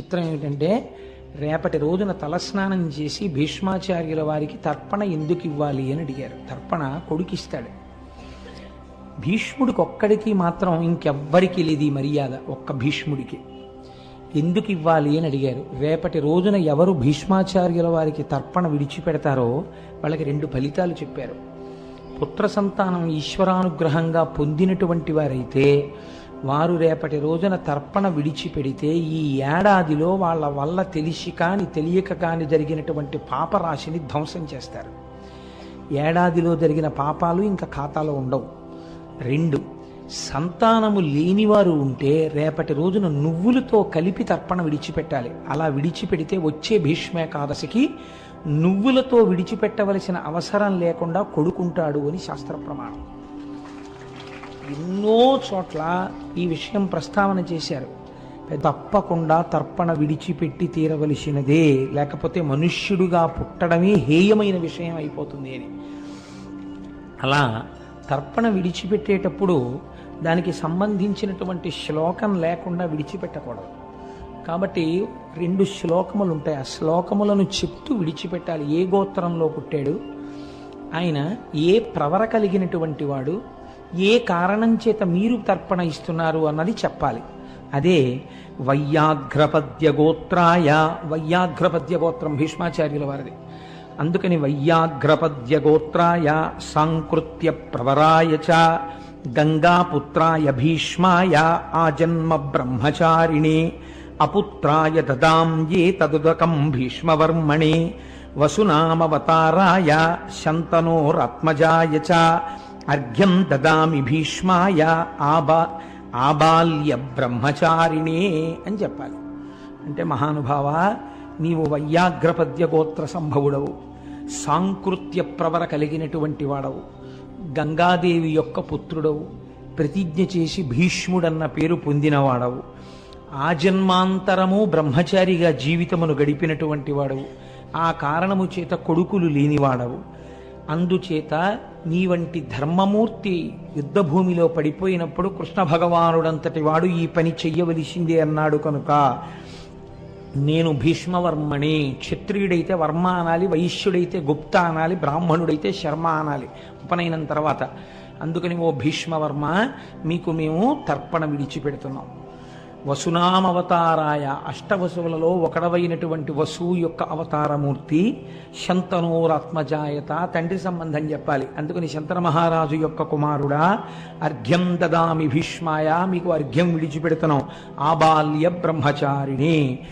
చిత్రం ఏమిటంటే రేపటి రోజున తలస్నానం చేసి భీష్మాచార్యుల వారికి తర్పణ ఎందుకు ఇవ్వాలి అని అడిగారు. తర్పణ కొడుకిస్తాడు. భీష్ముడికి ఒక్కడికి మాత్రం ఇంకెవ్వరికి లేదు ఈ మర్యాద ఒక్క భీష్ముడికి. ఎందుకు ఇవ్వాలి అని అడిగారు. రేపటి రోజున ఎవరు భీష్మాచార్యుల వారికి తర్పణ విడిచిపెడతారో వాళ్ళకి రెండు ఫలితాలు చెప్పారు. పుత్ర సంతానం ఈశ్వరానుగ్రహంగా పొందినటువంటి వారైతే వారు రేపటి రోజున తర్పణ విడిచిపెడితే ఈ ఏడాదిలో వాళ్ళ వల్ల తెలిసి కాని తెలియక కాని జరిగినటువంటి పాపరాశిని ధ్వంసం చేస్తారు. ఏడాదిలో జరిగిన పాపాలు ఇంకా ఖాతాలో ఉండవు. రెండు సంతానము లేనివారు ఉంటే రేపటి రోజున నువ్వులతో కలిపి తర్పణ విడిచిపెట్టాలి. అలా విడిచిపెడితే వచ్చే భీష్మేకాదశికి నువ్వులతో విడిచిపెట్టవలసిన అవసరం లేకుండా కొడుకుంటాడు అని శాస్త్ర ప్రమాణం ఎన్నో చోట్ల ఈ విషయం ప్రస్తావన చేశారు. తప్పకుండా తర్పణ విడిచిపెట్టి తీరవలసినదే లేకపోతే మనుష్యుడుగా పుట్టడమే హేయమైన విషయం అయిపోతుంది అని. అలా తర్పణ విడిచిపెట్టేటప్పుడు దానికి సంబంధించినటువంటి శ్లోకం లేకుండా విడిచిపెట్టకూడదు. కాబట్టి రెండు శ్లోకములు ఉంటాయి ఆ శ్లోకములను చెప్తూ విడిచిపెట్టాలి. ఏ గోత్రంలో పుట్టాడు? ఆయన ఏ ప్రవర కలిగినటువంటి వాడు? ఏ కారణం చేత మీరు తర్పణ ఇస్తున్నారు అన్నది చెప్పాలి. అదే వయ్యాఘ్రపద్య గోత్రాయ వయ్యాఘ్రపద్య గోత్రం భీష్మాచార్యుల వారిది. అందుకని వయ్యాఘ్రపద్య గోత్రాయ సాంకృత్య ప్రవరాయ చ గంగాపుత్రాయ భీష్మాయ ఆజన్మ బ్రహ్మచారిణే అపుత్రాయ దదాం ఏ తదుదకం భీష్మవర్మణే వసునామవతారాయ శంతనోరాత్మజాయ చ అర్ఘ్యం దదామి భీష్మాయ ఆబా ఆబాల్య బ్రహ్మచారిణే అని చెప్పాలి. అంటే మహానుభావ నీవు వయ్యాగ్రపద్య గోత్ర సంభవుడవు సాంకృత్య ప్రవర కలిగినటువంటి వాడవు గంగాదేవి యొక్క పుత్రుడవు ప్రతిజ్ఞ చేసి భీష్ముడన్న పేరు పొందినవాడవు ఆజన్మాంతరము బ్రహ్మచారిగా జీవితమును గడిపినటువంటి వాడవు ఆ కారణము చేత కొడుకులు లేనివాడవు అందుచేత నీ వంటి ధర్మమూర్తి యుద్ధభూమిలో పడిపోయినప్పుడు కృష్ణ భగవానుడంతటి వాడు ఈ పని చెయ్యవలసిందే అన్నాడు కనుక. నేను భీష్మవర్మణి క్షత్రియుడైతే వర్మ అనాలి వైశ్యుడైతే గుప్త అనాలి బ్రాహ్మణుడైతే శర్మ అనాలి ఉపనయనం తర్వాత. అందుకని ఓ భీష్మవర్మ మీకు మేము తర్పణ విడిచిపెడుతున్నాం. వసునామవతారాయ అష్టవసువులలో ఒకడవైనటువంటి వసువు యొక్క అవతారమూర్తి శంతనోరాత్మజాయత తండ్రి సంబంధం చెప్పాలి. అందుకని శంతన మహారాజు యొక్క కుమారుడా అర్ఘ్యం దదామి భీష్మాయ మీకు అర్ఘ్యం విడిచిపెడుతున్నాం. ఆబాల్య బ్రహ్మచారిణి.